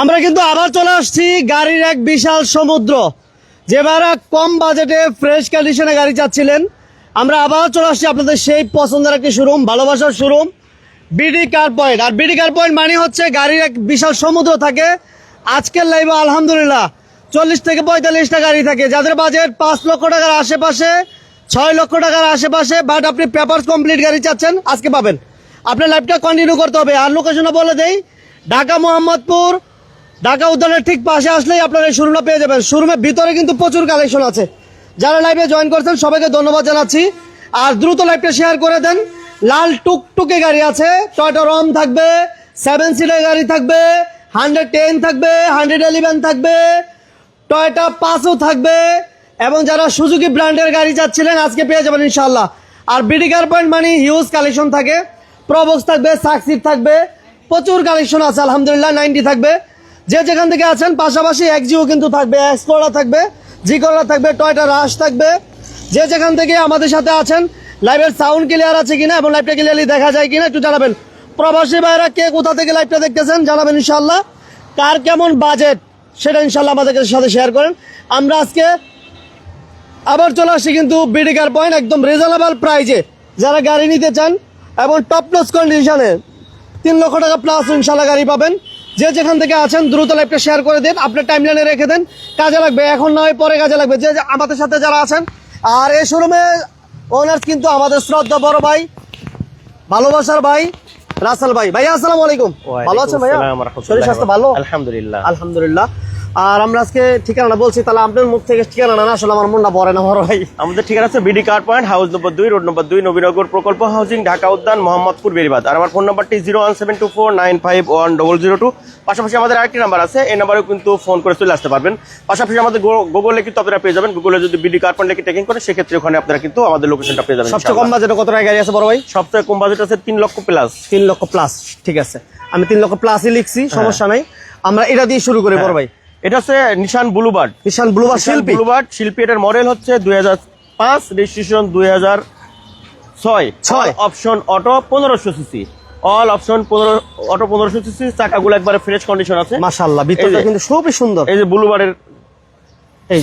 আমরা কিন্তু আবার চলে আসছি গাড়ির এক বিশাল সমুদ্র। যেবারা কম বাজেটে ফ্রেশ কন্ডিশনে গাড়ি চাচ্ছিলেন। আমরা আবার চলে আসছি আপনাদের সেই পছন্দের একটি শোরুম ভালোবাসার শোরুম বিডি কার পয়েন্ট আর বিডি কার পয়েন্ট মানে হচ্ছে গাড়ির এক বিশাল সমুদ্র থাকে। আজকের লাইভে আলহামদুলিল্লাহ চল্লিশ থেকে পঁয়তাল্লিশটা গাড়ি থাকে। যাদের বাজেট পাঁচ লক্ষ টাকার আশেপাশে, ছয় লক্ষ টাকার আশেপাশে বাট আপনি পেপার কমপ্লিট গাড়ি চাচ্ছেন, আজকে পাবেন। আপনার লাইফটা কন্টিনিউ করতে হবে। আর লোকেশনও বলে দেই, ঢাকা, মোহাম্মদপুর ঢাকা উদ্যানের ঠিক পাশে আসলেই আপনারা এই শোরুমটা পেয়ে যাবেন। শোরুমের ভিতরে কিন্তু প্রচুর কালেকশন আছে। যারা লাইভে জয়েন করছেন, সবাইকে ধন্যবাদ জানাচ্ছি। আর দ্রুত লাইভটা শেয়ার করে দেন। লাল টুকটুকে গাড়ি আছে। টয়টা রম থাকবে সেভেন সিটের গাড়ি থাকবে হান্ড্রেড টেন থাকবে হান্ড্রেড ইলেভেন থাকবে টয়টা পাঁচও থাকবে এবং যারা সুজুকি ব্র্যান্ডের গাড়ি চাচ্ছিলেন, আজকে পেয়ে যাবেন ইনশাল্লাহ আর বিডি কার পয়েন্ট মানে হিউজ কালেকশন থাকে। প্রবক্স থাকবে সাকসিট থাকবে, প্রচুর কালেকশন আছে, আলহামদুলিল্লাহ নাইনটি থাকবে। যে যেখান থেকে আছেন, পাশাপাশি একজিও কিন্তু থাকবে এক্সকোলা থাকবে জিকোলা থাকবে, টয়টা রাশ থাকবে। যে যেখান থেকে আমাদের সাথে আছেন, লাইভের সাউন্ড ক্লিয়ার আছে কিনা এবং লাইভটা ক্লিয়ারলি দেখা যায় কিনা একটু জানাবেন। প্রবাসী ভাইরা কে কোথা থেকে লাইভটা দেখতেছেন জানাবেন ইনশাল্লাহ কার কেমন বাজেট সেটা ইনশাল্লাহ আমাদের সাথে শেয়ার করেন। আমরা আজকে আবার চলে আসছি কিন্তু বিডিকার পয়েন্ট একদম রিজনেবল প্রাইজে যারা গাড়ি নিতে চান এবং টপলেস কন্ডিশনে তিন লক্ষ টাকা প্লাস ইনশাল্লাহ গাড়ি পাবেন। যে যেখান থেকে আছেন দ্রুত লাইভটা শেয়ার করে দিন আপনার টাইম লাইনে রেখে দেন কাজে লাগবে। এখন নয় পরে কাজে লাগবে। যে যে আমাদের সাথে যারা আছেন আর এই শোরুমে ওনার কিন্তু আমাদের শ্রদ্ধা বড় ভাই ভালোবাসার ভাই রাসাল ভাই। ভাইয়া আসসালাম আলাইকুম। ভালো আছেন ভাইয়া? শরীর স্বাস্থ্য ভালো? আলহামদুলিল্লাহ। আলহামদুলিল্লাহ। আর আমরা আজকে ঠিকানা বলছি তাহলে আপনার মুখ থেকে ঠিকানা না আসলে আমার মনটা পড়ে না বড় ভাই। আমাদের ঠিকানা আছে BD car point house number দুই রোড নম্বর দুই নবীনগর প্রকল্প হাউজিং ঢাকা উদ্যান মোহাম্মদপুর বেরিবাদ আর আমার ফোন নাম্বারটি zero one seven two four nine five one double zero two. পাশাপাশি আমাদের আরেকটি নাম্বার আছে এই নাম্বারেও কিন্তু ফোন করে চলে আসতে পারবেন। পাশাপাশি আমাদের গুগলে কিন্তু আপনারা পেয়ে যাবেন। গুগলে যদি বিডি কার পয়েন্ট লিখে টেকিং করে সেক্ষেত্রে ওখানে আপনারা কিন্তু আমাদের লোকেশনটা পেয়ে যাবেন সবচেয়ে কম বাজেটে কত টাকা গাড়ি আছে বড় ভাই? সবচেয়ে কম বাজেট আছে তিন লক্ষ প্লাস তিন লক্ষ প্লাস ঠিক আছে। আমি তিন লক্ষ প্লাসই লিখছি সমস্যা নাই। আমরা এটা দিয়ে শুরু করি বড় ভাই। এটা হচ্ছে নিশান ব্লুবার্ড নিশান ব্লুবার শিল্পী? ব্লুবার্ড শিল্পী এটার মডেল হচ্ছে দুই হাজার পাঁচ রেজিস্ট্রেশন দুই হাজার ছয়। ছয়। অপশন অটো পনেরোশো সিসি অল অপশন পনেরো অটো পনেরোশো সিসি চাকাগুলো একবারে ফ্রেশ কন্ডিশন আছে। মাশাল্লাহ ভিতরটা কিন্তু খুবই সুন্দর। এই যে ব্লুবার্ডের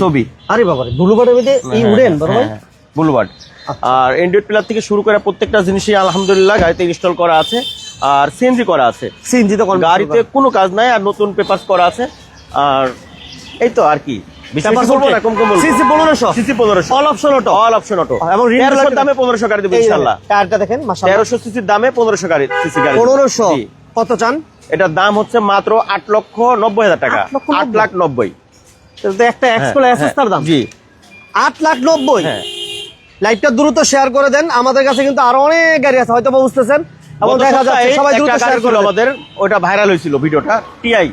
ছবি। আরে বাবা ব্লুবারের মধ্যে ই উড়েন বড় ভাই? ব্লুবার্ড আর এন্ড্রয়েড প্লার থেকে শুরু করে প্রত্যেকটা জিনিসই আলহামদুলিল্লাহ গাড়িতে ইনস্টল করা আছে। আর সিএনজি করা আছে। সিএনজি তো গাড়িতে কোনো কাজ নাই আর নতুন পেপারস করা আছে। আর এই তো আর কি। বেশি Papers বেশি বলব না, okay? কম কম বলব। CC 1500 সিসি পনেরোশো। অল অল অপশন এবং রিম দামে পনেরোশো গাড়ি দেবো দেখেন মাশাল্লাহ তেরোশো দামে পনেরোশো গাড়ি সিসি পনেরোশো। কত চান? এটার দাম হচ্ছে মাত্র আট লক্ষ নব্বই হাজার টাকা। আট? লাখ নব্বই। একটা হ্যাঁ, দাম। জি। আট লাখ নব্বই। হ্যাঁ। লাইভটা দ্রুত শেয়ার করে দেন। আমাদের কাছে কিন্তু আরও অনেক গাড়ি আছে হয়তো বুঝতেছেন। এবং দেখা যাচ্ছে সবাই দ্রুত শেয়ার আমাদের ওটা ভাইরাল হয়েছিল ভিডিওটা টিআই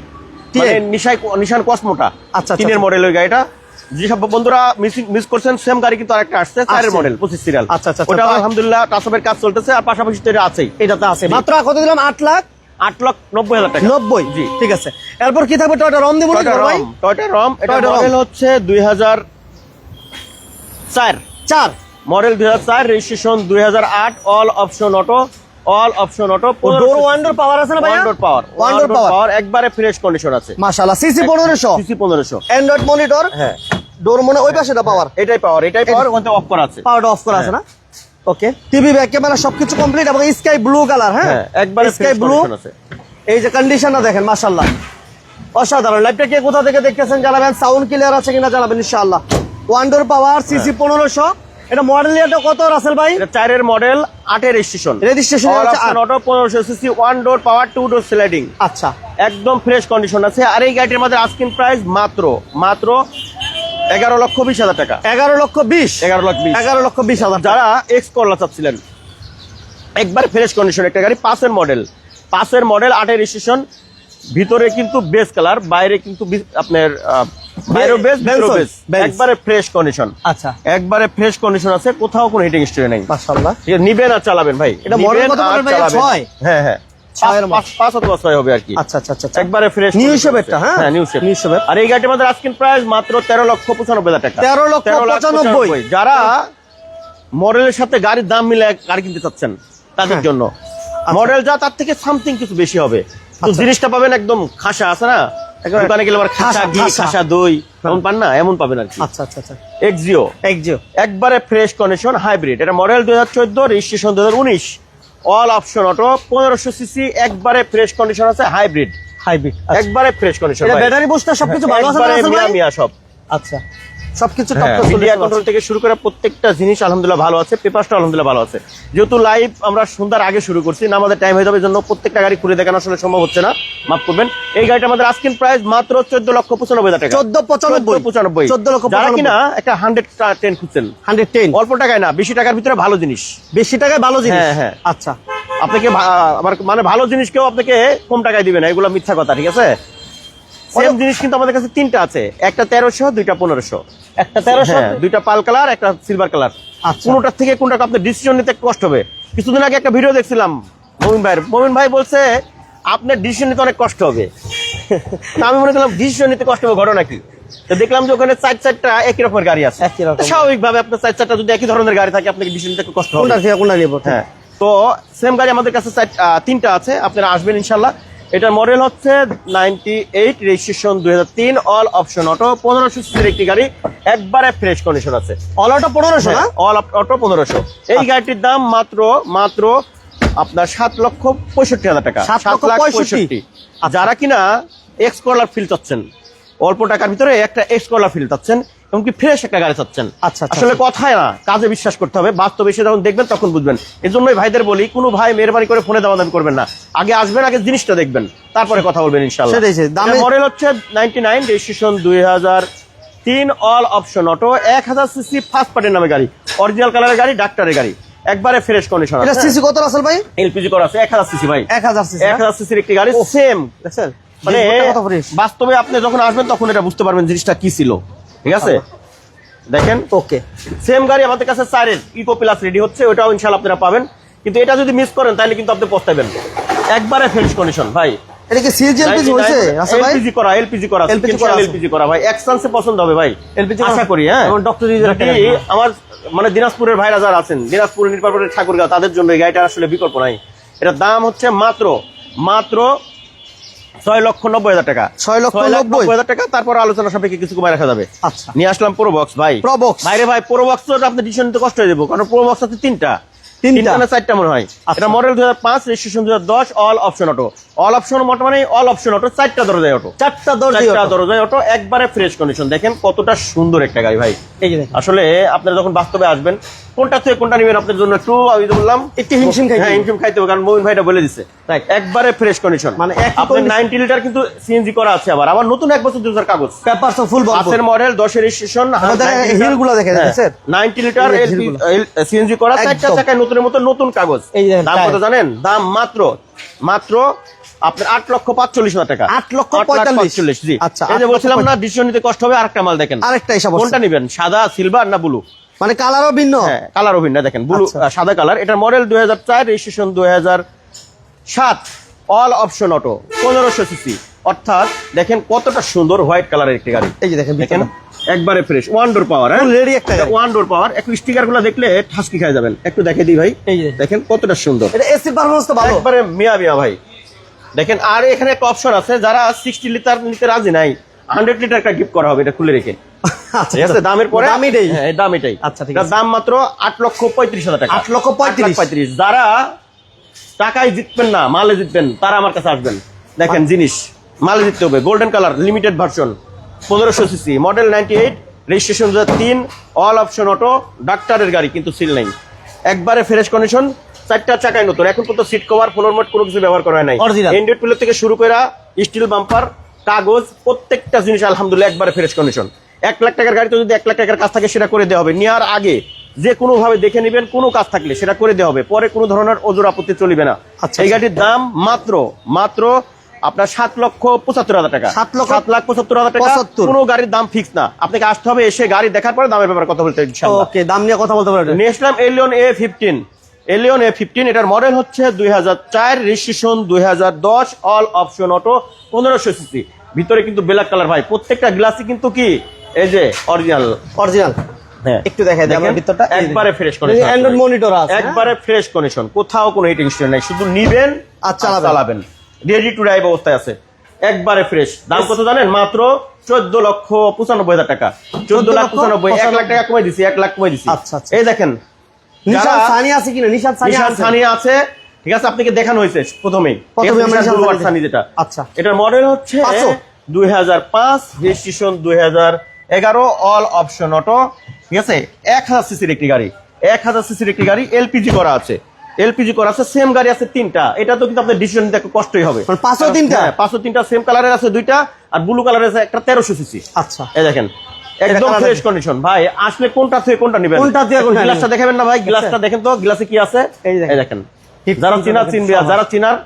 মানে নিশাই নিশান কসমোটা আচ্ছা, তিনের আচ্ছা। মডেল ওই গাড়িটা। যেসব বন্ধুরা মিস করছেন সেম গাড়ি কিন্তু আরেকটা আসছে চারের মডেল পঁচিশ সিরিয়াল আচ্ছা, আচ্ছা, আচ্ছা। ওটা আলহামদুলিল্লাহ টাসবের কাজ চলতেছে আর পাশাপাশি তো এটা আছেই এটাতে আছে। মাত্র কত দিলাম? আট লাখ? আট লক্ষ নব্বই হাজার টাকা। নব্বই? জি। ঠিক আছে। এরপর কি থাকবে? টয়টা রম দিব টয়টা রম টয়টা রম এটা মডেল হচ্ছে দুই হাজার চার। চার। মডেল দুই হাজার চার রেজিস্ট্রেশন দুই হাজার আট all option auto all option auto door window power আছে না ভাই ওয়ান্ডোর পাওয়ার ওয়ান্ডোর পাওয়ার পাওয়ার একবারে ফ্রেশ কন্ডিশন আছে। মাশাআল্লাহ সিসি পনেরোশো। সিসি পনেরোশো। অ্যান্ড্রয়েড মনিটর হ্যাঁ। ডোর মনে ওই পাশে পাওয়ার এটাই পাওয়ার এটাই পাওয়ার ওখানে অফ করা আছে। পাওয়ারটা অফ করা আছে না? ওকে টিভি ব্যাক ক্যামেরা সবকিছু কমপ্লিট এবং স্কাই ব্লু কালার হ্যাঁ? হ্যাঁ একবারে স্কাই ব্লু আছে। এই যে কন্ডিশনটা দেখেন মাশাআল্লাহ। অসাধারণ। লাইভটা কে কোথা থেকে দেখতেছেন জানাবেন? সাউন্ড ক্লিয়ার আছে কিনা জানাবেন ইনশাআল্লাহ। ওয়ান্ডোর পাওয়ার হ্যাঁ। সিসি পনেরোশো। এটা মডেল ইয়ারটা কত রাসেল ভাই? এটা চারের মডেল আটের রেজিস্ট্রেশন রেজিস্ট্রেশন অটো পনেরোশো CC one door power two door sliding আচ্ছা। একদম ফ্রেশ কন্ডিশন আছে। আর এই গাড়িটির মধ্যে আস্কিং প্রাইস মাত্র মাত্র এগারো লক্ষ বিশ হাজার টাকা। এগারো লক্ষ বিশ। এগারো লক্ষ বিশ। এগারো লক্ষ বিশ হাজার যারা এক্স করলা চাচ্ছিলেন একবার ফ্রেশ কন্ডিশন একটা গাড়ি পাঁচের মডেল পাঁচের মডেল আটের রেজিস্ট্রেশন ভিতরে কিন্তু বেস কালার বাইরে কিন্তু আপনার বাইরেও বেস। একবারে ফ্রেশ কন্ডিশন আচ্ছা। একবারে ফ্রেশ কন্ডিশন আছে কোথাও কোনো হিটিং স্টোরি নেই। মাশাআল্লাহ। ঠিক আছে, নিবেন আর চালাবেন ভাই। এটা model কত আর ভাই? চালাবেন। হ্যাঁ হ্যাঁ। ছয়ের পাঁচ- পাঁচ- পাঁচ অথবা ছয় হবে আর কি। আচ্ছা আচ্ছা আচ্ছা আচ্ছা। একবারে ফ্রেশ New shape-এরটা, নিউ শেপ New shape-এর। আর এই গাড়িটির মধ্যে আজকের প্রাইস মাত্র তেরো লক্ষ পঁচানব্বই হাজার টাকা। 13 লক্ষ 95 যারা মডেলের সাথে গাড়ির দাম মিলে গাড়ি কিনতে চাচ্ছেন তাদের হ্যাঁ। জন্য। মডেল যা তার থেকে সামথিং কিছু বেশি হবে। আচ্ছা। জিনিসটা পাবেন একদম খাসা আছে না? দোকানে গেলে আবার খাসা ঘি খাসা। দই এমন পান না? এমন পাবেন আর কি। আচ্ছা আচ্ছা আচ্ছা। এক্সিও একজিও একবারে ফ্রেশ কন্ডিশন হাইব্রিড এটা মডেল দুই হাজার চোদ্দ রেজিস্ট্রেশন দু হাজার উনিশ। অল অপশন অটো পনেরোশো সিসি একবারে ফ্রেশ কন্ডিশন আছে হাইব্রিড হাইব্রিড একবারে ফ্রেশ কন্ডিশন ব্যাটারি বুস্টার সবকিছু ভালো আছে মিয়া মিয়া সব। আচ্ছা। সবকিছু হ্যাঁ, মিডিয়া কন্ট্রোল থেকে শুরু করে প্রত্যেকটা জিনিস আলহামদুলিল্লাহ ভালো আছে পেপারটা আলহামদুলিল্লাহ ভালো আছে। যেহেতু লাইভ আমরা সন্ধ্যার আগে শুরু করছি না আমাদের টাইম হয়ে যাবে জন্য প্রত্যেকটা গাড়ি খুলে দেখানো আসলে সম্ভব হচ্ছে না। মাফ করবেন। এই গাড়িটা আমাদের আজকের প্রাইস মাত্র চোদ্দ লক্ষ পঁচানব্বই হাজার টাকা। 14,95 পঁচানব্বই। 14 লক্ষ যারা কিনা একটা হান্ড্রেড টেন খুঁজছেন। হান্ড্রেড টেন অল্প টাকায় না বেশি টাকার ভিতরে ভালো জিনিস। বেশি টাকায় ভালো জিনিস? হ্যাঁ, হ্যাঁ। আচ্ছা। আপনাকে আবার মানে ভালো জিনিস কেউ আপনাকে কম টাকায় দিবে না এগুলো মিথ্যা কথা ঠিক আছে? সেম জিনিস কিন্তু আমাদের কাছে তিনটা আছে। একটা তেরোশো দুইটা পনেরোশো। একটা তেরোশো হ্যাঁ, দুইটা পাল কালার একটা সিলভার কালার। আচ্ছা। কোনোটার থেকে কোনটা আপনার ডিসিশন নিতে কষ্ট হবে। কিছুদিন আগে একটা ভিডিও দেখছিলাম মমিন ভাইয়ের। মমিন ভাই বলছে আপনার ডিসিশন নিতে অনেক কষ্ট হবে। আমি মনে করলাম ডিসিশন নিতে কষ্ট হবে ঘটনা কি? তো দেখলাম যে ওখানে চার চারটা একই রকমের গাড়ি আছে। স্বাভাবিকভাবে আপনার চার চারটা যদি একই ধরনের গাড়ি থাকে আপনাকে ডিসিশন নিতে কষ্ট হবে। হ্যাঁ। তো সেম গাড়ি আমাদের কাছে তিনটা আছে। আপনারা আসবেন ইনশাল্লাহ। এটার মডেল হচ্ছে নাইনটি এইট রেজিস্ট্রেশন দুই হাজার তিন অল অপশন অটো পনেরোশো সিসির একটি গাড়ি একবারে ফ্রেশ কন্ডিশন আছে। অল অটো পনেরোশো না? অল অটো পনেরোশো। এই গাড়িটির দাম মাত্র মাত্র আপনার সাত লক্ষ পঁয়ষট্টি হাজার টাকা। সাত লক্ষ পঁয়ষট্টি। আচ্ছা। যারা কিনা এক্স কলার ফিল চাচ্ছেন অল্প টাকার ভিতরে একটা এক্স কলার ফিল চাচ্ছেন এমনকি ফ্রেশ একটা গাড়ি চাচ্ছেন। আচ্ছা, আচ্ছা, আসলে কথায় না কাজে বিশ্বাস করতে হবে। বাস্তবে এসে যখন দেখবেন তখন বুঝবেন। এই জন্যই ভাইদের বলি কোনো ভাই মেহরবানি করে ফোনে দামা দামি করবেন না। আগে আসবেন আগে জিনিসটা দেখবেন। তারপরে কথা বলবেন ইনশাল্লাহ। মডেল হচ্ছে নাইনটি নাইন রেজিস্ট্রেশন দুই হাজার তিন অল অপশন অটো এক হাজার সিসি ফার্স্ট পার্টির নামে গাড়ি। অরিজিনাল কালারের গাড়ি ডাক্তারের গাড়ি। একবারে ফ্রেশ কন্ডিশন এটা সিসি কত রাসেল ভাই? এলপিজি করা আছে এক হাজার সিসি ভাই। এক হাজার সিসি এক হাজার সিসির একটি গাড়ি সেম দেখছেন? মানে বাস্তবে আপনি যখন আসবেন তখন এটা বুঝতে পারবেন জিনিসটা কি ছিল। ঠিক আছে? দেখেন? ওকে। সেম গাড়ি আমাদের কাছে চারের ইকো প্লাস রেডি হচ্ছে ওটাও ইনশাল্লাহ আপনারা পাবেন। কিন্তু এটা যদি মিস করেন তাহলে কিন্তু আপনি পস্তাবেন একবারে ফ্রেশ কন্ডিশন ভাই। এটা কি সিএনজি এলপিজি হয়েছে? রাসেল ভাই? এলপিজি করা এলপিজি করা LPG করা এলপিজি করা ভাই। এক্সেন্সে পছন্দ হবে ভাই। LPG আশা করি হ্যাঁ। এবং ডক্টর রিজের একটা আমার মানে দিনাজপুরের ভাইরা যারা আছেন দিনাজপুর নির্বাচনের ঠাকুরগাঁও তাদের জন্য এই গাড়িটার আসলে বিকল্প নাই। এটার দাম হচ্ছে মাত্র মাত্র ছয় লক্ষ নব্বই হাজার টাকা। ছয় লক্ষ নব্বই। হাজার টাকা তারপর আলোচনা সাপেক্ষে কিছু কমায় রাখা যাবে। আচ্ছা। নিয়ে আসলাম প্রো বক্স ভাই। প্রো বক্স ভাই রে ভাই প্রো বক্স তো আপনি ডিসিশন নিতে কষ্ট হয়ে যাব কারণ প্রো বক্স আছে তিনটা। তিনটা? না চারটা মনে হয়? আচ্ছা। এটা মডেল দুই হাজার পাঁচ রেজিস্ট্রেশন দু হাজার দশ all option auto all option মোট মানে অল অপশন অটো চারটা দরজায় অটো চারটা চারটা দরজায় অটো একবারে ফ্রেশ কন্ডিশন দেখেন কতটা সুন্দর একটা গাড়ি ভাই। এই যে আসলে আপনারা যখন বাস্তবে আসবেন কোনটা থেকে কোনটা নেবেন আপনার জন্য একটু আমি বললাম একটু হিমশিম খাইতে হ্যাঁ। হিমশিম খাইতে হবে কারণ মোমিন ভাইটা বলে Right. একবারে ফ্রেশ কন্ডিশন মানে আপনার condition- নাইনটি লিটার কিন্তু সিএনজি করা আছে আবার। আবার নতুন এক বছর দুই কাগজ। পেপার সব ফুল বল পাঁচের মডেল দশের রেজিস্ট্রেশন আমাদের হিলগুলো দেখে দেখেছেন? নাইনটি লিটার এই সিএনজি করা চারটা। চাকায় নতুনের মতো নতুন কাগজ। দাম কত জানেন? দাম মাত্র মাত্র আপনার আট লক্ষ পাঁচচল্লিশ হাজার টাকা। আট লক্ষ পঁয়তাল্লিশ। জি। আচ্ছা, এই যে বলছিলাম না ডিসিশন নিতে কষ্ট হবে আরেকটা মাল দেখেন। আরেকটা হিসাব কোনটা নিবেন সাদা সিলভার না ব্লু মানে কালারও ভিন্ন। হ্যাঁ কালার অভিন্ন দেখেন ব্লু আচ্ছা। সাদা কালার এটার মডেল দুই হাজার চার রেজিস্ট্রেশন দুই হাজার সাত। অল অপশন অটো পনেরোশো সিসি অর্থাৎ দেখেন কতটা সুন্দর হোয়াইট কালারের একটি গাড়ি। এই যে দেখেন দেখেন একবারে ফ্রেশ ওয়ান ডোর পাওয়ার হ্যাঁ ready একটা ওয়ান ডোর পাওয়ার একটু স্টিকারগুলো দেখলে ঠাসকি খাই যাবেন। একটু দেখে দিই ভাই। এই দেখেন কতটা সুন্দর। এটা এসি পারফরমেন্স তো ভালো। একবারে মিয়া মিয়া ভাই। দেখেন আর এখানে একটা অপশন আছে যারা সিক্সটি লিটার নিতে রাজি নাই হান্ড্রেড লিটার একটা গিফট করা হবে এটা খুলে রেখে। আচ্ছা ঠিক আছে? দামের পরে হ্যাঁ, এই দাম এটাই আচ্ছা, ঠিক আছে। দাম মাত্র আট লক্ষ পঁয়ত্রিশ হাজার টাকা। আট লক্ষ পঁয়ত্রিশ। পঁয়ত্রিশ। যারা টাকায় জিতবেন না মালে জিতবেন তারা আমার কাছে আসবেন। দেখেন জিনিস মালে জিততে হবে। গোল্ডেন কালার লিমিটেড ভার্সন পনেরোশো CC model ninety eight registration দু তিন অল অপশন অটো ডাক্তারের গাড়ি কিন্তু সিল নাই। একবারে ফ্রেশ কন্ডিশন চারটা চাকায় নতুন। এখন পর্যন্ত সিট কভার ফ্লোর মোট কোনো কিছু ব্যবহার করা নাই। Original। এন্ড্রয়েড থেকে শুরু করে স্টিল বাম্পার কাগজ প্রত্যেকটা জিনিস আলহামদুলিল্লাহ একবারে ফ্রেশ কন্ডিশন এক লাখ টাকার গাড়িতে যদি এক লাখ টাকার কাজ থাকে সেটা করে দেওয়া হবে। নেওয়ার আগে যে কোনো ভাবে দেখে নেবেন কোনো কাজ থাকলে সেটা করে দেওয়া হবে। পরে কোনো ধরনের ওজোর আপত্তি চলবে না। আচ্ছা, এই আচ্ছা। গাড়ির দাম মাত্র মাত্র আপনার সাত লক্ষ পঁচাত্তর হাজার টাকা। সাত লক্ষ সাত লাখ পঁচাত্তর হাজার টাকা। কোনো গাড়ির দাম ফিক্স না। আপনাকে আসতে হবে এসে গাড়ি দেখার পরে দামের ব্যাপারে কথা বলতে ওকে দাম নিয়ে কথা বলতে পারবেন নিয়ে আসলাম Allion A fifteen Allion A fifteen এটার মডেল হচ্ছে দুই হাজার চার রেজিস্ট্রেশন দুই হাজার দশ অল অপশন অটো পনেরোশো সিসি। ভিতরে কিন্তু ব্ল্যাক কালার ভাই প্রত্যেকটা গ্লাসই কিন্তু কি? এই যে অরিজিনাল অরিজিনাল হ্যাঁ। একটু দেখাই দেখেন, ভিতরটা। একবারে ফ্রেশ এই কন্ডিশন Android monitor আছে? একবারে ফ্রেশ কন্ডিশন কোথাও কোনো হিটিং স্টোর নাই শুধু নিবেন আর চালাবেন। রেডি টু ড্রাইভ অবস্থায় আছে। একবারে ফ্রেশ দাম কত জানেন? মাত্র চোদ্দ লক্ষ পঁচানব্বই হাজার টাকা। চোদ্দ লাখ পঁচানব্বই এক লাখ টাকা কমাই দিছি এক লাখ কমাই দিছি। আচ্ছা, আচ্ছা। এই দেখেন নিশান সানি আছে কিনা? নিশান সানি নিশান সানি আছে। ঠিক আছে আপনাকে দেখানো হয়েছে প্রথমেই। প্রথমে আমরা নিশান সানি সানি যেটা। আচ্ছা। এটার মডেল হচ্ছে পাঁচশো? দুই হাজার পাঁচ রেজিস্ট্রেশন দুই হাজার এগারো অল অপশন অটো ঠিক আছে? এক হাজার সিসির একটি গাড়ি। এক হাজার সিসির একটি গাড়ি এলপিজি করা আছে। এলপিজি করা আছে সেম গাড়ি আছে তিনটা। এটা তো কিন্তু আপনার ডিসিশন নিতে একটু কষ্টই হবে। পাঁচশো তিনটা? হ্যাঁ, পাঁচশো তিনটা সেম কালারের আছে দুইটা আর ব্লু কালারের আছে একটা তেরোশো সিসি। আচ্ছা। এই দেখেন একদম ফ্রেশ কন্ডিশন ভাই আসলে কোনটা থেকে কোনটা নেবেন? কোনটা থেকে কোনটা গ্লাসটা দেখাবেন না ভাই গ্লাসটা দেখেন তো গ্লাসে কি আছে? এই দেখেন। যারা চিনার চিনবে যারা চিনার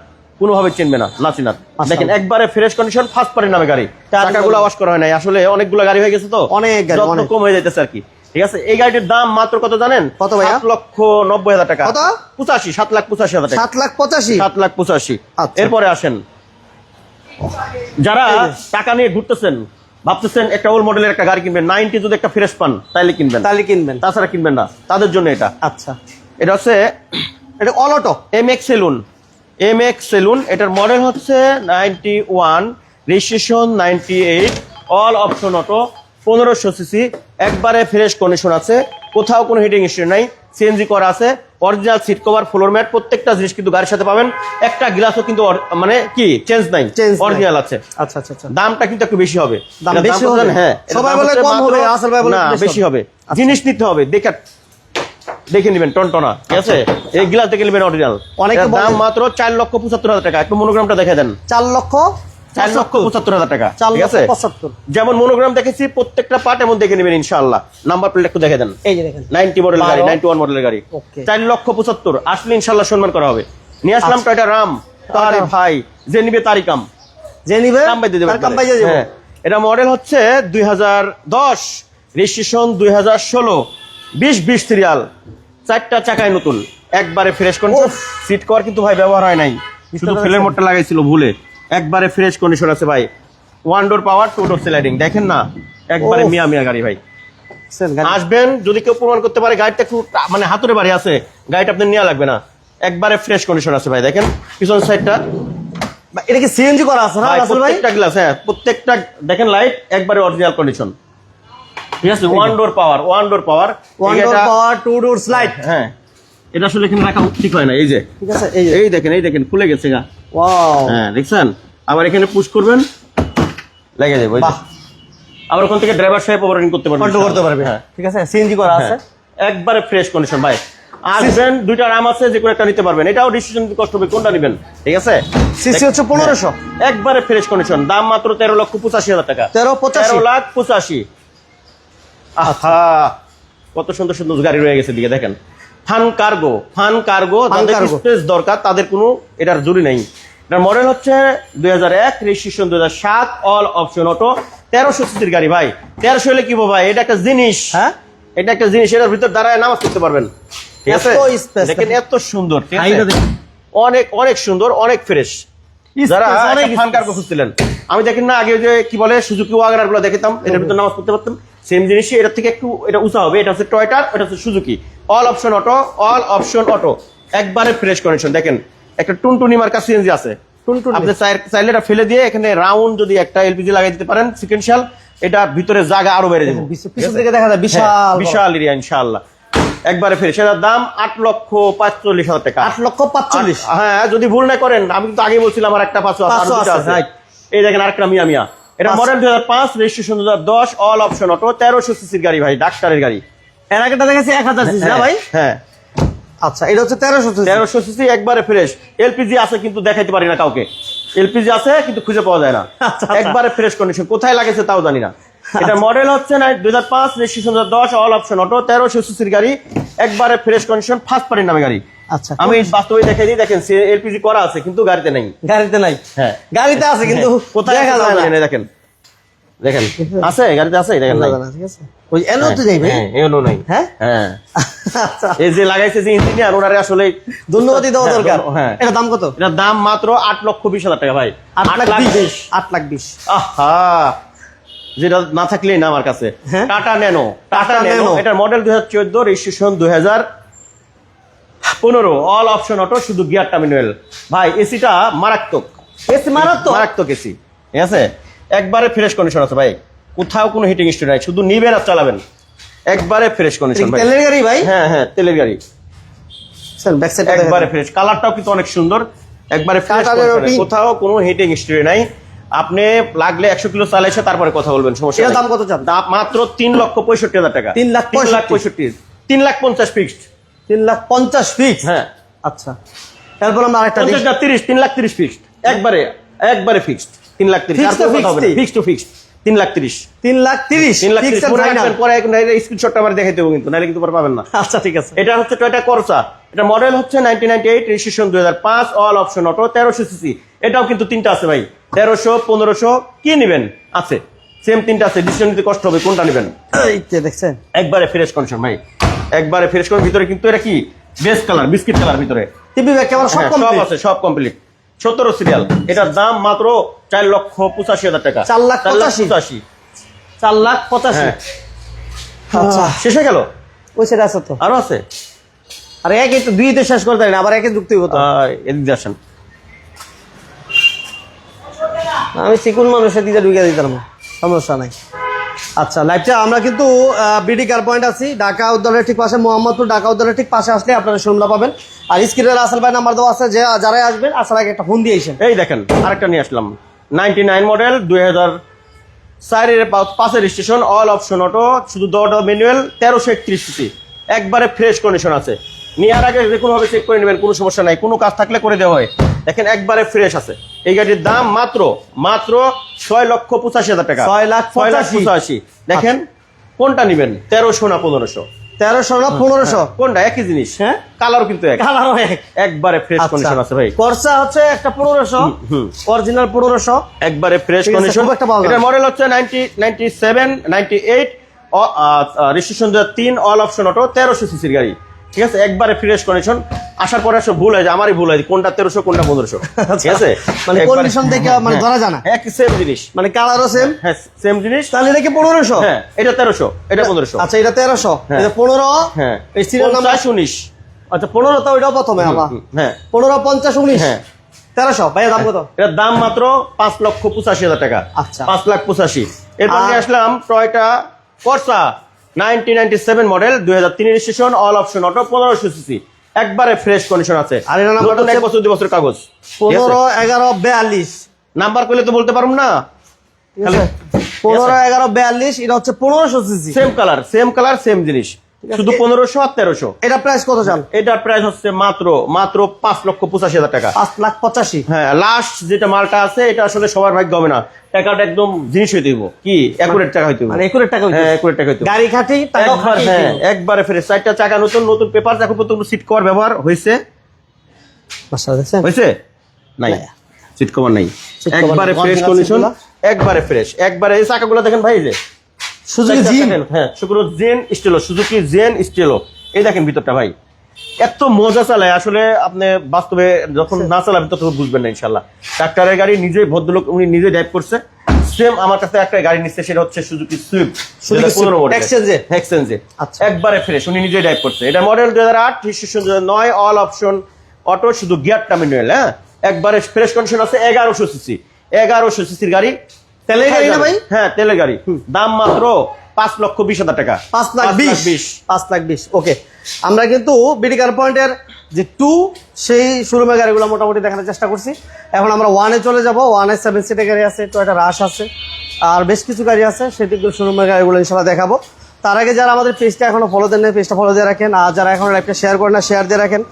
কোনোভাবে চিনবে না না চিনার। দেখেন একবারে ফ্রেশ কন্ডিশন ফার্স্ট পার্টির নামে গাড়ি। টাকাগুলো আওয়াজ করা হয় নাই। আসলে অনেকগুলো গাড়ি হয়ে গেছে তো। অনেক গাড়ি, কম হয়ে যাইতেছে আর কি। ঠিক আছে? এই গাড়িটির দাম মাত্র কত জানেন? কত? সাত লক্ষ নব্বই হাজার টাকা। কত? পঁচাশি সাত লাখ পঁচাশি হাজার টাকা। সাত লাখ পঁচাশি? সাত লাখ পঁচাশি। আচ্ছা। এরপরে আসেন। যারা টাকা নিয়ে ঘুরতেছেন ভাবতেছেন একটা ওল্ড মডেলের একটা গাড়ি কিনবেন নাইনটি যদি একটা ফ্রেশ পান তাইলে কিনবেন। তাহলে কিনবেন। তাছাড়া কিনবেন না তাদের জন্য এটা। আচ্ছা। এটা হচ্ছে এটা all auto M X saloon M X saloon এটার মডেল হচ্ছে ninety one registration ninety eight all option auto পনেরোশো সিসি একবারে ফ্রেশ কন্ডিশন আছে। কোথাও কোনো হিটিং ইস্যু নাই। সিএনজি করা আছে original seat cover floor mat প্রত্যেকটা জিনিস কিন্তু গাড়ির সাথে পাবেন। একটা গ্লাসও কিন্তু মানে কি? চেঞ্জ নাই। অরিজিনাল আছে। আচ্ছা আচ্ছা আচ্ছা। দামটা কিন্তু একটু বেশি হবে। দাম বেশি হবে? হ্যাঁ সবাই বলে কম হবে, আসল ভাই বলে না বেশি হবে। আচ্ছা। জিনিস নিতে হবে দেখে দেখে নেবেন টনটনা ঠিক আছে? এই গ্লাস দেখে নেবেন অরিজিনাল অনেক দাম মাত্র চার লক্ষ পঁচাত্তর হাজার টাকা। একটু মনোগ্রামটা দেখে দেন। চার লক্ষ চার লক্ষ পঁচাত্তর হাজার টাকা ঠিক আছে? পঁচাত্তর। যেমন মনোগ্রাম দেখেছি প্রত্যেকটা পার্ট এমন দেখে নেবেন ইনশাআল্লাহ। নাম্বার প্লেট একটু দেখে দেন। এই যে দেখেন। নাইনটি মডেল গাড়ি নাইনটি ওয়ান মডেলের গাড়ি চার লক্ষ পঁচাত্তর। আসলে ইনশাল্লাহ সম্মান করা হবে। নিয়ে আসলাম। Toyota Ram Toyota। ভাই যে নিবে তারই কাম। যে নিবে কাম বাইতে দেবে কাম বাইতে দেবো। হ্যাঁ। এটা মডেল হচ্ছে দুই হাজার দশ রেজিস্ট্রেশন দুই হাজার ষোলো বিশ বিশ সিরিয়াল চারটা চাকায় নতুন। একবারে ফ্রেশ কন্ডিশন উফ। সিট কভার কিন্তু ভাই ব্যবহার হয় নাই। শুধু ফেলের মোটটা লাগাইছিল ভুলে। একবারে ফ্রেশ কন্ডিশন আছে ভাই। One door power two door sliding দেখেন না? একবারে মিয়া মিয়া গাড়ি ভাই। আসবেন যদি কেউ প্রমাণ করতে পারে গাড়িটা একটু মানে হাতুরে বাড়ি আছে গাড়িটা আপনি নেওয়া লাগবে না। একবারে ফ্রেশ কন্ডিশন আছে ভাই দেখেন? পিছন সাইডটা এটা কি সিএনজি করা আছে না ভাই প্রত্যেকটা গ্লাস হ্যাঁ প্রত্যেকটা দেখেন লাইট একবারে অরিজিনাল কন্ডিশন ঠিক আছে one door power one door power one door power two door slide হ্যাঁ এটা আসলে এখানে রাখা ঠিক হয় না এই যে। ঠিক আছে এই এই দেখেন এই দেখেন খুলে গেছে গা। ওয়াও হ্যাঁ দেখছেন? আবার এখানে পুশ করবেন। লেগে যাবে। আবার ওখান থেকে ড্রাইভার সাহেব অপারেটিং করতে পারবেন কন্ট্রোল করতে পারবে হ্যাঁ। ঠিক আছে সিএনজি করা আছে। হ্যাঁ, একবারে ফ্রেশ কন্ডিশন ভাই। আসবেন দুইটা রাম আছে যে কোনো একটা নিতে পারবেন। এটাও ডিসিশন কষ্ট হবে কোনটা নেবেন? ঠিক আছে? সিসি হচ্ছে পনেরোশো। একবারে ফ্রেশ কন্ডিশন দাম মাত্র তেরো লক্ষ পঁচাশি হাজার টাকা। তেরো পঁচাশি। তেরো লাখ পঁচাশি। আহা! কত সুন্দর সুন্দর গাড়ি রয়ে গেছে দিকে দেখেন। ফান কার্গো ফান কার্গো তাদের স্পেস দরকার তাদের কোনো এটার জুড়ি নেই। এটার মডেল হচ্ছে দুই হাজার এক রেজিস্ট্রেশন দুই হাজার সাত অল অপশন অটো তেরোশো সিসির গাড়ি ভাই। তেরোশো হলে কি ভাই? এটা একটা জিনিস। হ্যাঁ? এটা একটা জিনিস এটার ভিতর দাঁড়ায় নামাজ পড়তে পারবেন। ঠিক আছে? এত দেখেন এত সুন্দর। অনেক অনেক সুন্দর অনেক ফ্রেশ যারা ফান কার্গো খুঁজছিলেন। আমি দেখেন না আগে যে কি বলে সুজুকি ওয়াগানারগুলো দেখতাম এটার ভিতরে নামাজ পড়তে পারতাম। সেম জিনিসই এটার থেকে একটু এটা উঁচা হবে। এটা হচ্ছে টয়টার এটা হচ্ছে Suzuki all option auto all option auto একবারে ফ্রেশ কন্ডিশন দেখেন একটা টুনটুনি মার্কা সিএনজি আছে। আপনি চাইলে এটা ফেলে দিয়ে এখানে রাউন্ড যদি একটা এলপিজি লাগাই দিতে পারেন সিকেন্সিয়াল এটা ভিতরে জায়গা আরও বেড়ে যাবে। পিছন থেকে দেখা যায় বিশাল হ্যাঁ, বিশাল এরিয়া ইনশাআল্লাহ। একবারে ফেরে সেটার দাম আট লক্ষ পাঁচচল্লিশ হাজার টাকা। আট লক্ষ পাঁচচল্লিশ হ্যাঁ যদি ভুল না করেন আমি কিন্তু আগে বলছিলাম আর একটা পাঁচশো আছে. এই দেখেন আরেকটা মিয়া মিয়া। এটা মডেল দুই হাজার পাঁচ রেজিস্ট্রেশন দু হাজার দশ অল অপশন অটো তেরোশো সিসির গাড়ি ভাই ডাক্তারের গাড়ি। এর আগেটা দেখেছি এক হাজার সিসি না ভাই? হ্যাঁ। আচ্ছা এটা হচ্ছে তেরোশো তেরোশো সিসি একবারে ফ্রেশ এলপিজি আছে কিন্তু দেখাইতে পারি না কাউকে। এলপিজি আছে কিন্তু খুঁজে পাওয়া যায় না। আচ্ছা, আচ্ছা। একবারে ফ্রেশ কন্ডিশন কোথায় লাগেছে তাও জানি না। এটা মডেল হচ্ছে না দুই হাজার পাঁচ রেজিস্ট্রেশন দশ অল অপশন অটো তেরোশো সিসির গাড়ি একবারে ফ্রেশ কন্ডিশন ফার্স্ট পার্টির নামে গাড়ি। আচ্ছা আমি বাস্তবে দেখাই দিই দেখেন এলপিজি করা আছে কিন্তু গাড়িতে নেই। গাড়িতে নাই। হ্যাঁ। গাড়িতে আছে কিন্তু কোথায় দেখা যায় না। দেখেন। দেখেন আছে গাড়িতে আছে দেখেন নাই। ঠিক আছে। ওই এনো তো যাইবে হ্যাঁ এলো নাই। হ্যাঁ? হ্যাঁ। আচ্ছা। এই যে লাগাইছে যে ইঞ্জিনিয়ার ওনারে আসলে ধন্যবাদই দেওয়া হ্যাঁ, দরকার। হ্যাঁ। এটা দাম কত? এটার দাম মাত্র আট লক্ষ বিশ হাজার টাকা ভাই। আট লাখ বিশ। আট লাখ বিশ। আহা! যেটা না থাকলেই না আমার কাছে। হ্যাঁ? Tata Nano Tata Nano. এটার মডেল দুই হাজার চোদ্দ রেজিস্ট্রেশন দুই হাজার পনেরো। অল অপশন অটো শুধু গিয়ার টার্মিনাল ভাই এসিটা মারাত্মক। এসি মারাত্মক? মারাত্মক এসি ঠিক আছে? একবারে ফ্রেশ কন্ডিশন আছে ভাই। কোথাও কোনো হিটিং স্টোর নাই। শুধু নিবেন আর চালাবেন। একবারে ফ্রেশ কন্ডিশন ভাই। তেলের গাড়ি ভাই? হ্যাঁ হ্যাঁ তেলের গাড়ি। ব্যাক সাইড একবারে ফ্রেশ কালারটাও কিন্তু অনেক সুন্দর। একবারে ফ্রেশ কোথাও কোনো হিটিং স্টোরি নাই। আপনি লাগলে একশো কিলো চালাইছে তারপরে কথা বলবেন সমস্যা দাম কত চান? দাম মাত্র তিন লক্ষ পঁয়ষট্টি হাজার টাকা। তিন লাখ। পঁয়ষট্টি। তিন লাখ পঞ্চাশ ফিক্সড তিন লাখ পঞ্চাশ ফিক্স হ্যাঁ। আচ্ছা। তারপর আমরা আরেকটা পঞ্চাশ না তিরিশ তিন লাখ তিরিশ ফিক্সড একবারে একবারে ফিক্সড তিন লাখ তিরিশ। ফিক্সড টু ফিক্সড তিন লাখ তিরিশ। তিন লাখ তিরিশ তিন লাখ Fixed তিরিশ। পরে final। রাখবেন, পরে স্ক্রিনশটটা আবার দেখাই দেবো কিন্তু নাহলে কিন্তু পাবেন না। আচ্ছা ঠিক আছে। এটা হচ্ছে টয়টা করসা এটা মডেল হচ্ছে নাইনটিন নাইনটি এইট রেজিস্ট্রেশন দুই হাজার পাঁচ অল অপশন অটো তেরোশো সিসি এটাও কিন্তু তিনটা আছে ভাই। তেরোশো পনেরোশো কি নেবেন? আছে। সেম তিনটা আছে ডিসিশন নিতে কষ্ট হবে কোনটা নেবেন? দেখছেন। একবারে ফ্রেশ কন্ডিশন ভাই। একবারে ফ্রেশ কন্ডিশন ভিতরে কিন্তু এটা কি? বেস্ট কালার বিস্কিট কালার ভিতরে। টিভি ব্যাগ ক্যামেরা সব হ্যাঁ, সব আছে সব কমপ্লিট সতেরো সিরিয়াল এটার দাম মাত্র চার লক্ষ পঁচাশি হাজার টাকা। চার লাখ পঁচাশি? চার লাখ পঁচাশি। হ্যাঁ। আচ্ছা। শেষ হয়ে গেল? ওই সেটা আছে তো। আরও আছে? আর একে তো দুইতে শেষ করতে না আবার একে যুক্তি হতো। এদিকে আসেন। আমি চিকুন মানুষের দিকে ঢুকে দিতাম সমস্যা নাই। আচ্ছা লাইভটা আমরা কিন্তু বিডি কার পয়েন্ট আছি। ঢাকা উদ্যানের ঠিক পাশে, মোহাম্মদপুর ঢাকা উদ্যানের ঠিক পাশে আসলে আপনারা শোরুমটা পাবেন। আর স্ক্রিনের আসল ভাই নাম্বার দেওয়া আছে, যে যারাই আসবেন আসার আগে একটা ফোন দিয়ে এসেন এই দেখেন, আরেকটা নিয়ে আসলাম। নাইনটি নাইন মডেল দুই হাজার চারের পা- পাঁচের স্টেশন অল অপশন অটো শুধু দরটা ম্যানুয়াল তেরোশো একত্রিশ সিসি একবারে ফ্রেশ কন্ডিশন আছে। নেওয়ার আগে যে কোনোভাবে চেক করে নেবেন, কোনো সমস্যা নাই। কোনো কাজ থাকলে করে দেওয়া হয়। দেখেন, একবারে ফ্রেশ আছে। এই গাড়ির দাম মাত্র মাত্র ছয় লক্ষ পঁচাশি হাজার টাকা। ছয় লাখ ছয় লাখ পঁচাশি। দেখেন কোনটা নিবেন? তেরোশো না পনেরোশো? তেরোশো না পনেরোশো? কোনটা? একই জিনিস। হ্যাঁ? কালারও কিন্তু এক। কালারও এক। একবারে ফ্রেশ কন্ডিশন আছে ভাই। করসা হচ্ছে একটা পনেরোশো। অরিজিনাল পনেরোশো। একবারে ফ্রেশ কন্ডিশন না। মডেল হচ্ছে ninety ninety seven ninety eight registration তিন অল অপশন অটো তেরোশো সিসির গাড়ি। ঠিক আছে? একবারে ফ্রেশ কন্ডিশন আসার পরে সব ভুল হয় যে আমারই ভুল হয় কোনটা তেরোশো কোনটা পনেরোশো। ঠিক আছে? মানে একবারে- condition দেখে মানে হ্যাঁ, ধরা যায় না। এক সেম জিনিস। মানে কালারও সেম হ্যাঁ সেম জিনিস। তাহলে এটা কি পনেরোশো? হ্যাঁ এটা তেরোশো এটা পনেরোশো। আচ্ছা এটা তেরোশো। হ্যাঁ। এটা পনেরো। হ্যাঁ। এই সিরিয়াল নাম্বার উনিশ। আচ্ছা পনেরো তো ওইটাও প্রথমে আমার। হ্যাঁ। পনেরো পঞ্চাশ উনিশ। হ্যাঁ। তেরোশো। ভাইয়া দাম কত? এটার দাম মাত্র পাঁচ লক্ষ পঁচাশি হাজার টাকা। আচ্ছা। পাঁচ লাখ পঁচাশি। এরপর নিয়ে আসলাম Toyota Corsa. Nineteen ninety seven model দুই হাজার তিন স্টেশন অল অপশন অটো পনেরোশো সিসি একবারে ফ্রেশ কন্ডিশন আছে। আর এটার নাম্বার এক বছর দুই বছর কাগজ। পনেরো এগারো বিয়াল্লিশ। নাম্বার করলে তো বলতে পারুম না। ঠিক আছে? পনেরো এগারো বিয়াল্লিশ এটা হচ্ছে পনেরোশো CC same colour same colour same জিনিস। শুধু পনেরোশো আর তেরোশো। এটা প্রাইস কত চান এটার প্রাইস হচ্ছে মাত্র মাত্র পাঁচ লক্ষ পঁচাশি হাজার টাকা। পাঁচ লাখ পঁচাশি? হ্যাঁ লাস্ট যেটা মালটা আছে এটা আসলে সবার ভাগ্য হবে না। টাকাটা একদম জিনিস হইতে হইব। কি? একুরেট টাকা হইতে মানে টাকা হ্যাঁ একুরেট টাকা হইতে গাড়ি খাটি একবার হ্যাঁ একবারে ফেরে চারটা চাকা নতুন নতুন পেপার এখন পর্যন্ত সিট কভার ব্যবহার হয়েছে? হয়েছে? নাই। সিট কভার নাই। একবারে ফ্রেশ কন্ডিশন একবারে ফ্রেশ একবারে এই চাকাগুলো দেখেন ভাই যে। সুজুকি হ্যাঁ শুক্র Zen Estilo Suzuki Zen Estilo. এই দেখেন ভিতরটা ভাই এত মজা চালায়। আসলে আপনি বাস্তবে যখন না চালাবেন তখন বুঝবেন না ইনশাল্লাহ। ডাক্তারের গাড়ি নিজেই ভদ্রলোক উনি নিজে ড্রাইভ করছে। সেম আমার কাছে একটা গাড়ি নিচ্ছে সেটা হচ্ছে সুজুকি সুইফট? এক্সচেঞ্জে আচ্ছা। একবারে ফ্রেশ উনি ড্রাইভ করছে। এটা মডেল দুই হাজার আট রেজিস্ট্রেশন দু নয় অল অপশন অটো শুধু গিয়ারটা ম্যানুয়াল হ্যাঁ? একবারে ফ্রেশ কন্ডিশন আছে এগারোশো সিসি এগারোশো সিসির গাড়ি তেলের গাড়ি না ভাই? হ্যাঁ তেলের গাড়ি। দাম মাত্র পাঁচ লক্ষ বিশ হাজার টাকা। পাঁচ লাখ বিশ। পাঁচ লাখ বিশ ওকে। আমরা কিন্তু বিডি কার পয়েন্টের যে টু সেই শোরুমের গাড়িগুলো মোটামুটি দেখানোর চেষ্টা করছি। এখন আমরা ওয়ানে চলে যাব। ওয়ানে সেভেন সিটের গাড়ি আছে তো একটা রাশ আছে আর বেশ কিছু গাড়ি আছে সেটিগুলো শোরুমের গাড়িগুলো ইনশাল্লাহ দেখাবো। তার আগে যারা আমাদের পেজটা এখনও ফলো দেন না পেজটা ফলো দিয়ে রাখেন আর যারা এখন লাইভটা শেয়ার করেন না শেয়ার দিয়ে রাখেন।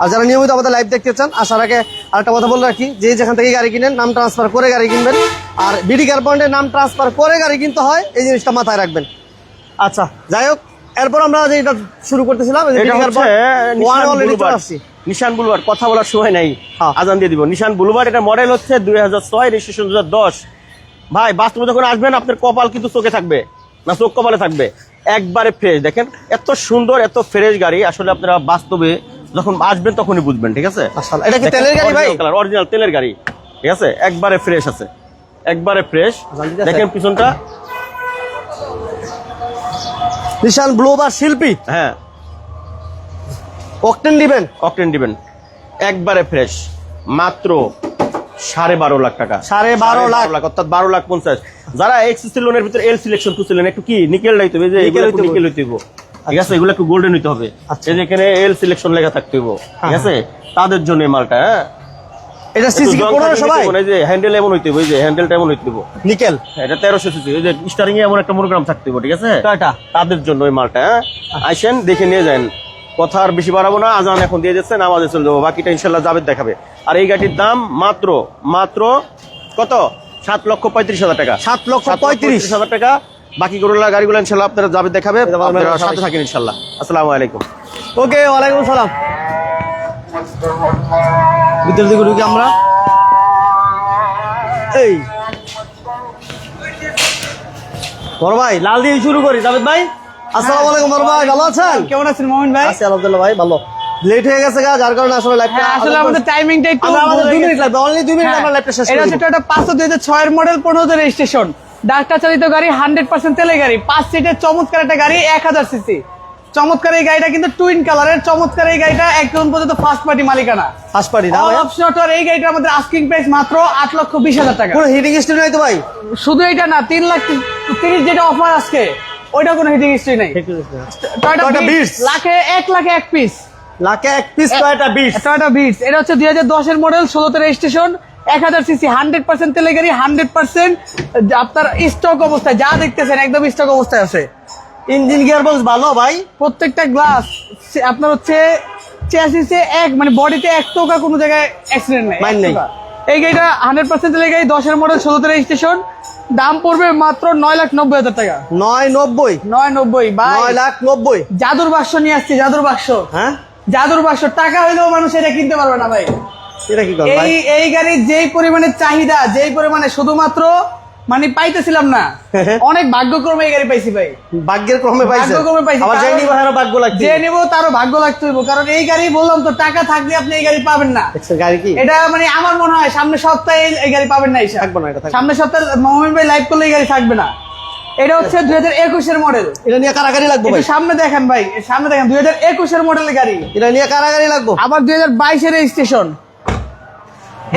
আর যারা নিয়মিত আমাদের লাইভ দেখতে চান আসার আগে আরেকটা কথা বলে রাখি যে যেখান থেকে গাড়ি কিনেন নাম ট্রান্সফার করে গাড়ি কিনবেন। আর বিডি কার পয়েন্টের নাম ট্রান্সফার করে গাড়ি কিনতে হয় এই জিনিসটা মাথায় রাখবেন। আচ্ছা যাই হোক এরপর আমরা এটা শুরু করতেছিলাম নিশান বুলবার্ড। কথা বলার সময় নাই হ্যাঁ। আজান দিয়ে দিব। নিশান বুলবার্ড এটা মডেল হচ্ছে দুই হাজার ছয় রেজিস্ট্রেশন দু হাজার দশ। ভাই বাস্তবে যখন আসবেন আপনার কপাল কিন্তু চোখে থাকবে না চোখ কপালে থাকবে। একবারে ফ্রেশ দেখেন এত সুন্দর এত ফ্রেশ গাড়ি আসলে আপনারা বাস্তবে যখন আসবেন তখনই বুঝবেন ঠিক আছে। এটা কি তেলের গাড়ি ভাই? অরিজিনাল তেলের গাড়ি ঠিক আছে? একবারে ফ্রেশ আছে। একবারে ফ্রেশ দেখেন পিছনটা। নিশান ব্লু বা শিল্পী। হ্যাঁ। অকটেন দিবেন? অকটেন দিবেন। একবারে ফ্রেশ মাত্র সাড়ে বারো লাখ টাকা। সাড়ে বারো লাখ। অর্থাৎ বারো লাখ পঞ্চাশ। যারা এক্সিসি লোনের ভিতরে এল সিলেকশন খুঁজছিলেন একটু কি নিকেল লাইতে হবে যে নিকেল হইতে হবে। হইতে ঠিক আছে এগুলো একটু গোল্ডেন হইতে হবে। আচ্ছা। এই যে এখানে এল সিলেকশন লেখা থাকতে হবে ঠিক আছে? তাদের জন্য মালটা হ্যাঁ? এটা সিসি পনেরো সবাই? নিতে এই যে হ্যান্ডেল এমন হইতে হবে এই যে হ্যান্ডেলটা এমন হইতে হবে নিকেল? এটা তেরোশো সিসি এই যে স্টারিং এ এমন একটা মনোগ্রাম থাকতে হবে ঠিক আছে? কয়টা? তাদের জন্য ওই মালটা হ্যাঁ? আইসেন দেখে নিয়ে যান। কথা আর বেশি বাড়াবো না আজান এখন দিয়ে যাচ্ছে নামাজে চলে যাব বাকিটা ইনশাল্লাহ জাবেদ দেখাবে। আর এই গাড়ির দাম মাত্র মাত্র কত? সাত লক্ষ পঁয়ত্রিশ হাজার টাকা। সাত লক্ষ পঁয়ত্রিশ। হাজার টাকা। বাকি গরুলা গাড়িগুলো ইনশাল্লাহ আপনারা জাবেদ দেখাবে। সাথে থাকেন ইনশাল্লাহ। আসসালামু আলাইকুম। ওকে ওয়ালাইকুম সালাম ভিতর দিকে ঢুকি আমরা। এই। বড় ভাই লাল দিয়ে শুরু করি। জাভেদ ভাই আসসালামু আলাইকুম বড় ভাই ভালো আছেন? কেমন আছেন মোহন ভাই? আছি আলহামদুলিল্লাহ ভাই ভালো। লেট হয়ে গেছে গা যার কারণে আসলে লাইভটা হ্যাঁ আসলে আমাদের টাইমিংটা একটু আমাদের ভুল দুই হয়ে মিনিট লাগবে অনলি দুই মিনিট হ্যাঁ, আমরা লাইভটা শেষ এটা হচ্ছে হাজার ছয়ের মডেল পনেরো রেজিস্ট্রেশন ডাক্তার চালিত গাড়ি হান্ড্রেড পার্সেন্ট তেলের গাড়ি। পাঁচ সিটের চমৎকার একটা গাড়ি এক হাজার সিসি চমৎকার এই গাড়িটা কিন্তু টুইন কালারের চমৎকার এই গাড়িটা এখন পর্যন্ত ফার্স্ট পার্টি মালিকানা। ফার্স্ট পার্টি না অপশন এই গাড়িটা আমাদের আস্কিং প্রাইস মাত্র আট লক্ষ বিশ হাজার টাকা। কোনো হিটিং নাই তো ভাই? শুধু এটা না তিন লাখ তিরিশ যেটা অফার আজকে ওইটা কোনো হিটিং হিস্ট্রি নেই। টয়টা। বিটস লাখে এক লাখে এক পিস লাখে এক পিস টয়টা টয়টা বিটস এটা হচ্ছে দুই হাজার দশের মডেল ষোলোতে রেজিস্ট্রেশন এক হাজার সিসি হান্ড্রেড পার্সেন্ট তেলে গাড়ি হান্ড্রেড পার্সেন্ট আপনার স্টক অবস্থায়। যা দেখতেছেন একদম স্টক অবস্থায় আছে। ইঞ্জিন গিয়ার বক্স ভালো ভাই। প্রত্যেকটা গ্লাস আপনার হচ্ছে চ্যাসিসে এক মানে বডিতে এক টোকা কোনো জায়গায় অ্যাক্সিডেন্ট নেই মাইন নেই। এই গাড়িটা হান্ড্রেড পার্সেন্ট তেলে গাড়ি দশের মডেল ষোলোতে রেজিস্ট্রেশন দাম পড়বে মাত্র নয় লাখ নব্বই হাজার টাকা। নয় নব্বই। নয় নব্বই ভাই। নয় লাখ নব্বই। জাদুর বাক্স নিয়ে আসছি জাদুর বাক্স। হ্যাঁ? জাদুর বাক্স টাকা হইলেও মানুষ এটা কিনতে পারবে না ভাই। এটা কি ভাই? এই এই গাড়ির যেই পরিমাণে চাহিদা যেই পরিমাণে শুধুমাত্র মানে পাইতেছিলাম না। অনেক ভাগ্যক্রমে এই গাড়ি পাইছি ভাই। ভাগ্যের ক্রমে পাইছে? ভাগ্যক্রমে পাইছে। আবার যাই নিবা ভাগ্য লাগছে যে নেব তারও ভাগ্য লাগতে কারণ এই গাড়ি বললাম তো টাকা থাকলে আপনি এই গাড়ি পাবেন না। গাড়ি কি? এটা মানে আমার মনে হয় সামনে সপ্তাহে এই- গাড়ি পাবেন না ঈশা। থাকব না, এটা সামনে সপ্তাহে মোহাম্মদ ভাই লাইভ করলে এই গাড়ি থাকবে না। এটা হচ্ছে দুই হাজার একুশের মডেল এটা নিয়ে কারাগারি লাগবো একটু সামনে দেখেন ভাই সামনে দেখেন দুই হাজার একুশের মডেলের গাড়ি। এটা নিয়ে কারাগারি লাগবো। আবার দুই হাজার বাইশের রেজিস্ট্রেশন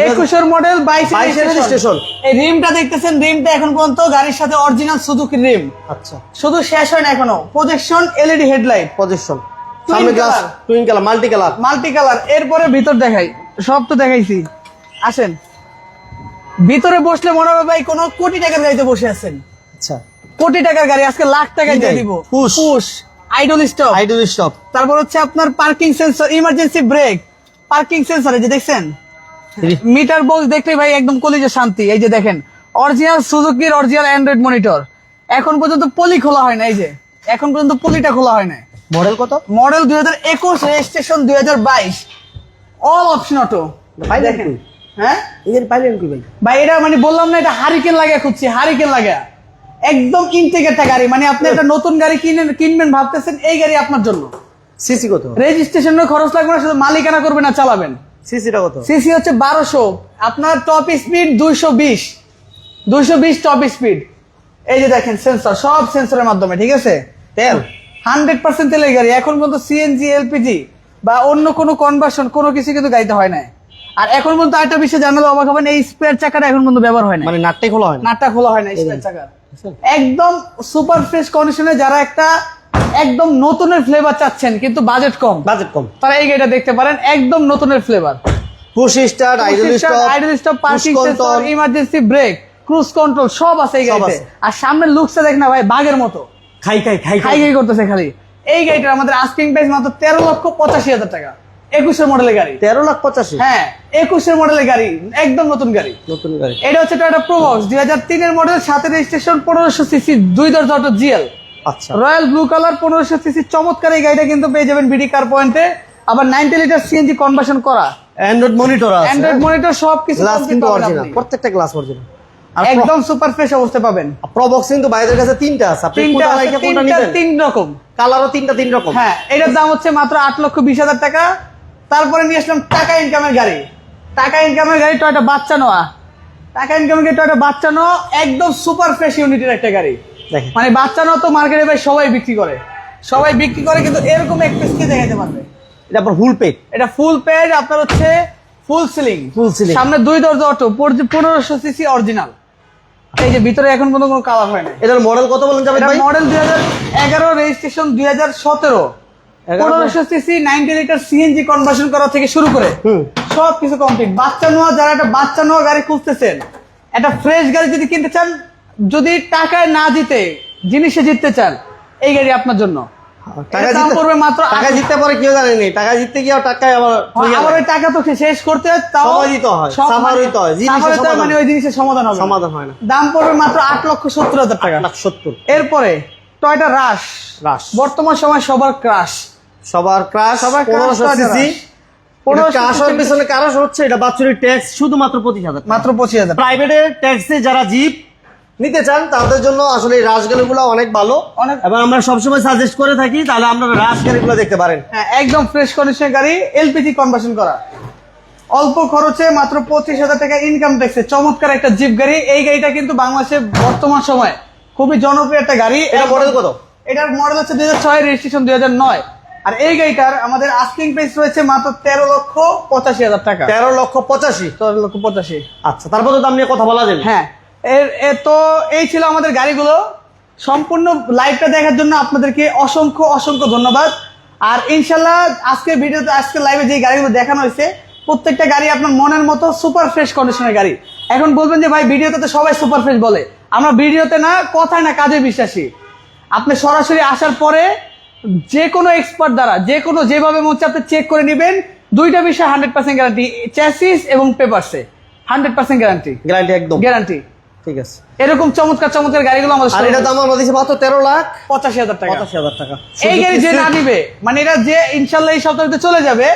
একুশের মডেল বাইশের 22 রেজিস্ট্রেশন এই রিমটা দেখতেছেন রিমটা এখন পর্যন্ত গাড়ির সাথে অরিজিনাল রিম আচ্ছা। শুধু শেষ হয় না এখনও। প্রজেকশন এলইডি হেডলাইট Twin সামনে glass twin colour multi colour multi colour এরপরে ভিতর দেখাই। সব তো দেখাইছি। আসেন। ভিতরে বসলে মনে হবে ভাই কোনো কোটি টাকার গাড়িতে বসে আছেন। আচ্ছা। কোটি টাকার গাড়ি আজকে লাখ টাকা দিয়ে? দিব। Push। Push idle stop idle stop তারপর হচ্ছে আপনার parking sensor emergency brake parking sensor যে দেখছেন? মিটার বক্স দেখলে ভাই একদম কলিজে শান্তি। এই যে দেখেন অরিজিনাল সুজুকির অরিজিনাল অ্যান্ড্রয়েড মনিটর এখন পর্যন্ত পলি খোলা হয় না এই যে। এখন পর্যন্ত পলিটা খোলা হয় না। মডেল কত? মডেল দুই হাজার একুশ রেজিস্ট্রেশন দুই হাজার বাইশ। অল অপশন অটো পাইলেন দেখেন? হ্যাঁ? পাইলেন কি ভাই? ভাই এটা মানে বললাম না এটা হারিকেন লাগে খুঁজছি হারিকেন লাগে একদম ইনটেক একটা গাড়ি মানে আপনি একটা নতুন গাড়ি কিনেন কিনবেন ভাবতেছেন এই গাড়ি আপনার জন্য। সিসি কত? রেজিস্ট্রেশনের খরচ লাগবে না শুধু মালিকানা করবেন আর চালাবেন। সিসিটা কত? সিসি হচ্ছে বারোশো। আপনার টপ স্পিড দুইশো বিশ। দুইশো বিশ টপ স্পিড এই যে দেখেন সেন্সর সব সেন্সরের মাধ্যমে ঠিক আছে? তেল। হান্ড্রেড পার্সেন্ট তেলের গাড়ি। এখন পর্যন্ত সিএনজি এলপিজি বা অন্য কোনো কনভার্সন কোনো কিছু কিন্তু গাড়িতে হয় না আর এখন পর্যন্ত আরেকটা বিষয় জানালে অবাক হবেন এই স্পেয়ার চাকাটা এখন পর্যন্ত ব্যবহার হয় না মানে নাটটাই খোলা হয় নাটটা খোলা হয় না স্পেয়ার চাকা। একদম সুপার ফ্রেশ কন্ডিশনে যারা একটা একদম নতুনের ফ্লেভার চাচ্ছেন কিন্তু বাজেট কম। বাজেট কম। তারা এই গাড়িটা দেখতে পারেন একদম নতুনের flavour push start idle stop idle stop parking sensor emergency brake cruise control সব আছে এই গাড়িতে। আর সামনের লুকসটা দেখ না ভাই বাঘের মতো। খাই খাই খাই খাই। খাই করতেছে খালি। এই গাড়িটার আমাদের আস্কিং প্রাইস মাত্র তেরো লক্ষ পঁচাশি হাজার টাকা। একুশের মডেলের গাড়ি। তেরো লাখ পঁচাশি? হ্যাঁ একুশের মডেলের গাড়ি একদম নতুন গাড়ি। নতুন গাড়ি। এটা হচ্ছে টয়টা প্রোবক্স দুই হাজার তিনের মডেল সাথে রেজিস্ট্রেশন পনেরোশো সিসি দুই দরজা অটো জিএল আচ্ছা। রয়্যাল ব্লু কালার পনেরোশো সিসি চমৎকার এই গাড়িটা কিন্তু পেয়ে যাবেন বিডি কার পয়েন্টে আবার নাইনটি লিটার সিএনজি কনভার্সন করা। অ্যান্ড্রয়েড মনিটর আছে। অ্যান্ড্রয়েড মনিটর সব কিছু গ্লাস কিন্তু অরিজিনাল প্রত্যেকটা গ্লাস অরিজিনাল একদম সুপার ফ্রেশ অবস্থায় পাবেন। প্রবক্স কিন্তু বাইরের কাছে তিনটা আছে। আপনি কোনটা লাইকে কোনটা তিনটা নিবেন? তিন রকম। কালারও তিনটা তিন রকম। হ্যাঁ এটার দাম হচ্ছে মাত্র আট লক্ষ বিশ হাজার টাকা। তারপরে নিয়ে আসলাম টাকা ইনকামের গাড়ি। টাকা ইনকামের গাড়ি টয়টা বাচ্চা নোয়া টাকা ইনকামের গাড়ি টয়টা বাচ্চা নো একদম সুপার ফ্রেশ ইউনিটের একটা গাড়ি। মানে বাচ্চা নোয়া তো মার্কেটে ভাই সবাই বিক্রি করে। সবাই বিক্রি করে কিন্তু এরকম এক পিস কে দেখাতে পারবে। এটা আপনার ফুল পেজ এটা ফুল পেজ আপনার হচ্ছে ফুল সিলিং ফুল সিলিং সামনে দুই দরজা অটো পনেরোশো সিসি অরিজিনাল এই যে ভিতরে এখন পর্যন্ত কোনো কালার হয় না এটার মডেল কত বলেন যাবে ভাই? মডেল দুই হাজার এগারো রেজিস্ট্রেশন দুই হাজার সতেরো। পনেরোশো CC ninety litre CNG conversion করা থেকে শুরু করে। সব কিছু কমপ্লিট বাচ্চা নোয়া যারা একটা বাচ্চা নোয়া গাড়ি খুঁজতেছেন একটা ফ্রেশ গাড়ি যদি কিনতে চান যদি টাকায় না জিতে জিনিসে জিততে চান এই গাড়ি আপনার জন্য। টাকা এটার দাম জিততে পড়বে মাত্র টাকা জিততে পারে কেউ জানেনি টাকা জিততে গিয়ে টাকায় আবার আবার ওই টাকা তো শেষ করতে হয় তাও দিতে হয়, মানে- হইতে হয়, জিনিসের suffer হইতে হয় সমাধান। মানে ওই জিনিসের সমাধান হবে সমাধান হয় না। দাম পড়বে মাত্র আট লক্ষ সত্তর হাজার টাকা। লাখ সত্তর। এরপরে টয়টা রাশ রাশ বর্তমান সময় সবার ক্রাশ সবার ক্রাশ সবার পনেরোশো সিসি Rush। 1500 ক্রাশ হওয়ার cc পিছনে কারণ হচ্ছে এটা বাৎসরিক ট্যাক্স শুধুমাত্র পঁচিশ হাজার মাত্র পঁচিশ হাজার প্রাইভেটে ট্যাক্সে যারা জিপ নিতে চান তাদের জন্য আসলে এই রাশ গাড়িগুলো অনেক ভালো। অনেক এবং আমরা সবসময় সাজেস্ট করে থাকি তাহলে আপনারা রাশ গাড়িগুলো দেখতে পারেন। হ্যাঁ একদম ফ্রেশ কন্ডিশনের গাড়ি এলপিজি কনভার্সন করা। অল্প খরচে মাত্র পঁচিশ হাজার টাকা ইনকাম ট্যাক্সে চমৎকার একটা জিপ গাড়ি। এই গাড়িটা কিন্তু বাংলাদেশে বর্তমান সময় খুবই জনপ্রিয় একটা গাড়ি। এটা মডেল কত? এটার মডেল হচ্ছে দুই হাজার ছয় রেজিস্ট্রেশন দুই হাজার নয়। আর এই গাড়িটার আমাদের আস্কিং প্রাইস রয়েছে মাত্র তেরো লক্ষ পঁচাশি হাজার টাকা। তেরো লক্ষ পঁচাশি? তেরো লক্ষ পঁচাশি। আচ্ছা তারপর তো দাম নিয়ে কথা বলা যাবে। হ্যাঁ। এর এ তো এই ছিল আমাদের গাড়িগুলো। সম্পূর্ণ লাইভটা দেখার জন্য আপনাদেরকে অসংখ্য অসংখ্য ধন্যবাদ। আর ইনশাল্লাহ আজকে ভিডিওতে আজকে লাইভে যে গাড়িগুলো দেখানো হয়েছে প্রত্যেকটা গাড়ি আপনার মনের মতো সুপার ফ্রেশ কন্ডিশনের গাড়ি। এখন বলবেন যে ভাই ভিডিওতে তো সবাই সুপার ফ্রেশ বলে। আমরা ভিডিওতে না কথায় না কাজে বিশ্বাসী। আপনি সরাসরি আসার পরে যে কোনো এক্সপার্ট দ্বারা যে কোনো যেভাবে মন আপনি চেক করে নেবেন দুইটা বিষয় হান্ড্রেড পার্সেন্ট গ্যারান্টি চ্যাসিস এবং পেপারসে হান্ড্রেড পার্সেন্ট গ্যারান্টি গ্যারান্টি একদম। গ্যারান্টি ঠিক আছে। এরকম চমৎকার চমৎকার গাড়িগুলো আমাদের আর এটা দাম আমরা দিচ্ছি মাত্র তেরো লাখ। পঁচাশি হাজার টাকা। টাকা। এই গাড়ি যে না নিবে মানে এটা যে ইনশাল্লাহ এই চলে যাবে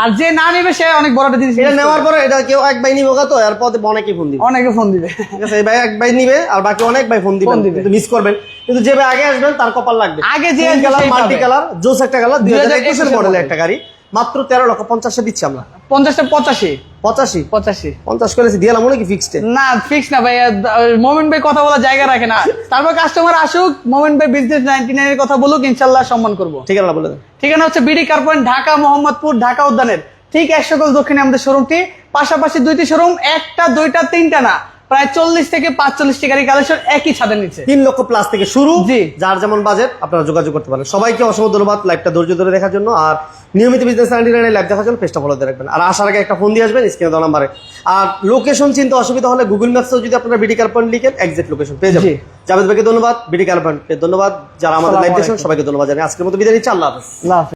আর যে না নিবে সে অনেক বড় একটা জিনিস এটা নেওয়ার পরে এটা কেউ এক ভাই নিবে তো এরপর অনেকেই ফোন দিবে। অনেকে ফোন দিবে। ঠিক আছে এই ভাই এক ভাই নিবে আর বাকি অনেক ভাই ফোন দিবে। কিন্তু মিস করবেন। কিন্তু যে ভাই আগে আসবেন তার কপাল লাগবে। আগে যে কালার মাল্টি কালার জোস একটা কালার দুই হাজার 2021 একুশের এর মডেলের একটা গাড়ি। মাত্র তেরো লক্ষ পঞ্চাশে দিচ্ছি আমরা। পঞ্চাশটা পঁচাশি। পঁচাশি? পঁচাশি। পঞ্চাশ মনে কি ফিক্সড না ফিক্স না ভাই কথা জায়গা রাখে না। তারপর কাস্টমার আসুক ভাই বিজনেস নাইনটি নাইনের কথা বলুক ইনশাল্লাহ সম্মান করব। বলে দেন। ঠিকানা হচ্ছে বিডি ঢাকা মোহাম্মদপুর ঢাকা উদ্যানের। ঠিক একশো গজ দক্ষিণে আমাদের শোরুমটি পাশাপাশি দুইটি শোরুম একটা দুইটা তিনটা না। প্রায় চল্লিশ থেকে পাঁচচল্লিশটি গাড়ি কালেকশন একই ছাদের নিচে। তিন লক্ষ প্লাস থেকে শুরু। যার যেমন বাজেট আপনারা যোগাযোগ করতে পারেন। সবাইকে অসংখ্য ধন্যবাদ লাইভটা ধৈর্য ধরে দেখার জন্য। আর নিয়মিত বিজনেস নাইনটি নাইনের লাইভ দেখার জন্য পেজটা ফলো দিয়ে রাখবেন। আর আসার আগে একটা ফোন দিয়ে আসবেন স্ক্রিনে দেওয়া নাম্বারে আর লোকেশন চিনতে অসুবিধা হলে গুগল ম্যাপসেও যদি আপনারা বিডি পয়েন্ট লিখেন এক্সাক্ট লোকেশন পেয়ে যাবেন। জাভেদ ভাইকে ধন্যবাদ বিডি কার পয়েন্ট ধন্যবাদ। যারা আমাদের লাইভ দেখছেন সবাইকে ধন্যবাদ জানাই আজকের মতো বিদায় নিচ্ছি আল্লাহ হাফেজ।